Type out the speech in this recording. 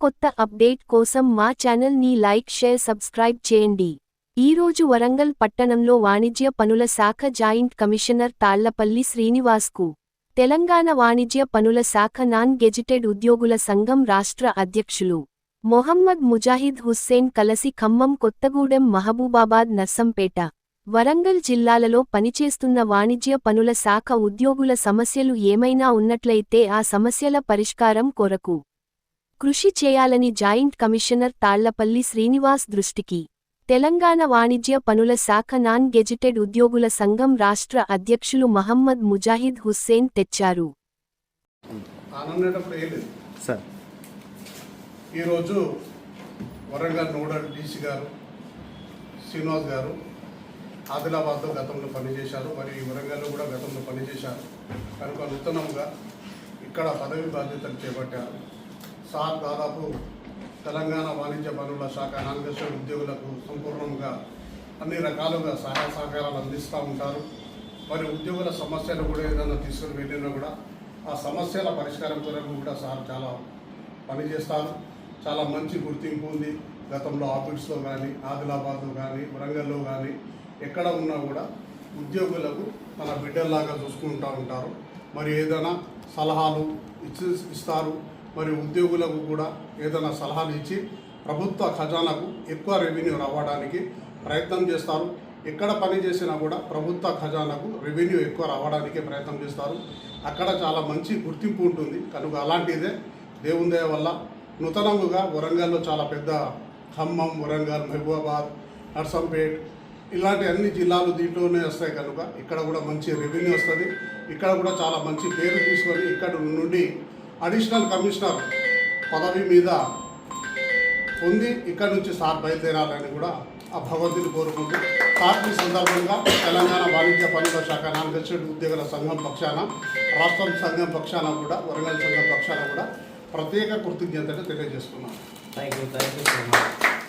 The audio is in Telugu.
కొత్త అప్డేట్ కోసం మా ఛానల్ని లైక్ షేర్ సబ్స్క్రైబ్ చేయండి. ఈరోజు వరంగల్ పట్టణంలో వాణిజ్య పనుల శాఖ జాయింట్ కమిషనర్ తాళ్ళపల్లి శ్రీనివాస్కు తెలంగాణ వాణిజ్య పనుల శాఖ నాన్ గెజిటెడ్ ఉద్యోగుల సంఘం రాష్ట్ర అధ్యక్షులు మొహమ్మద్ ముజాహిద్ హుస్సేన్ కలసి ఖమ్మం కొత్తగూడెం మహబూబాబాద్ నర్సంపేట వరంగల్ జిల్లాలలో పనిచేస్తున్న వాణిజ్య పనుల శాఖ ఉద్యోగుల సమస్యలు ఏమైనా ఉన్నట్లయితే ఆ సమస్యల పరిష్కారం కొరకు కృషి చేయాలని జాయింట్ కమిషనర్ తాళ్ళపల్లి శ్రీనివాస్ దృష్టికి. తెలంగాణ వాణిజ్య పనుల శాఖ నాన్ గెజిటెడ్ ఉద్యోగుల సంఘం రాష్ట్ర అధ్యక్షులు మహమ్మద్ ముజాహిద్ హుస్సేన్ తెచ్చారు. ఈరోజు వరంగల్ నోడల్ డీసీ గారు శ్రీనివాస్ గారు ఆదిలాబాద్లో గతంలో పనిచేశారు. మరియు ఈ వరంగల్లో కూడా గతంలో పనిచేశారు. కనుక నూతనంగా ఇక్కడ పదవి బాధ్యతలు చేపట్టారు. సార్ దాదాపు తెలంగాణ వాణిజ్య పనుల శాఖ నాన్గేశ్వర ఉద్యోగులకు సంపూర్ణంగా అన్ని రకాలుగా సహాయ సహకారాలు అందిస్తూ ఉంటారు. మరి ఉద్యోగుల సమస్యలు కూడా ఏదైనా తీసుకుని వెళ్ళినా కూడా ఆ సమస్యల పరిష్కారం కొరకు కూడా సార్ చాలా పనిచేస్తారు. చాలా మంచి గుర్తింపు ఉంది. గతంలో ఆఫీస్లో కానీ ఆదిలాబాద్లో కానీ వరంగల్లో కానీ ఎక్కడ ఉన్నా కూడా ఉద్యోగులకు తన బిడ్డల్లాగా చూసుకుంటూ ఉంటారు. మరి ఏదైనా సలహాలు ఇచ్చి ఇస్తారు. మరి ఉద్యోగులకు కూడా ఏదైనా సలహాలు ఇచ్చి ప్రభుత్వ ఖజానాకు ఎక్కువ రెవెన్యూ రావడానికి ప్రయత్నం చేస్తారు. ఎక్కడ పని చేసినా కూడా ప్రభుత్వ ఖజానాకు రెవెన్యూ ఎక్కువ రావడానికి ప్రయత్నం చేస్తారు. అక్కడ చాలా మంచి గుర్తింపు ఉంటుంది. కనుక అలాంటిదే దేవుని దయ వల్ల నూతనంగా వరంగల్లో చాలా పెద్ద ఖమ్మం వరంగల్ మహబూబాబాద్ నర్సంపేట్ ఇలాంటి అన్ని జిల్లాలు దీంట్లోనే వస్తాయి కనుక ఇక్కడ కూడా మంచి రెవెన్యూ వస్తుంది. ఇక్కడ కూడా చాలా మంచి పేరు తీసుకొని ఇక్కడ నుండి అడిషనల్ కమిషనర్ పదవి మీద పొంది ఇక్కడ నుంచి సార్ బయలుదేరాలని కూడా ఆ భగవంతుని కోరుకుంటూ సార్కి సందర్భంగా తెలంగాణ వాణిజ్య పనుల శాఖ నాన్ ఉద్యోగుల సంఘం పక్షాన రాష్ట్రం సంఘం పక్షాన కూడా వరంగల్ సంఘం పక్షాన కూడా ప్రత్యేక కృతజ్ఞతలు తెలియజేస్తున్నాను. Thank you thank you so much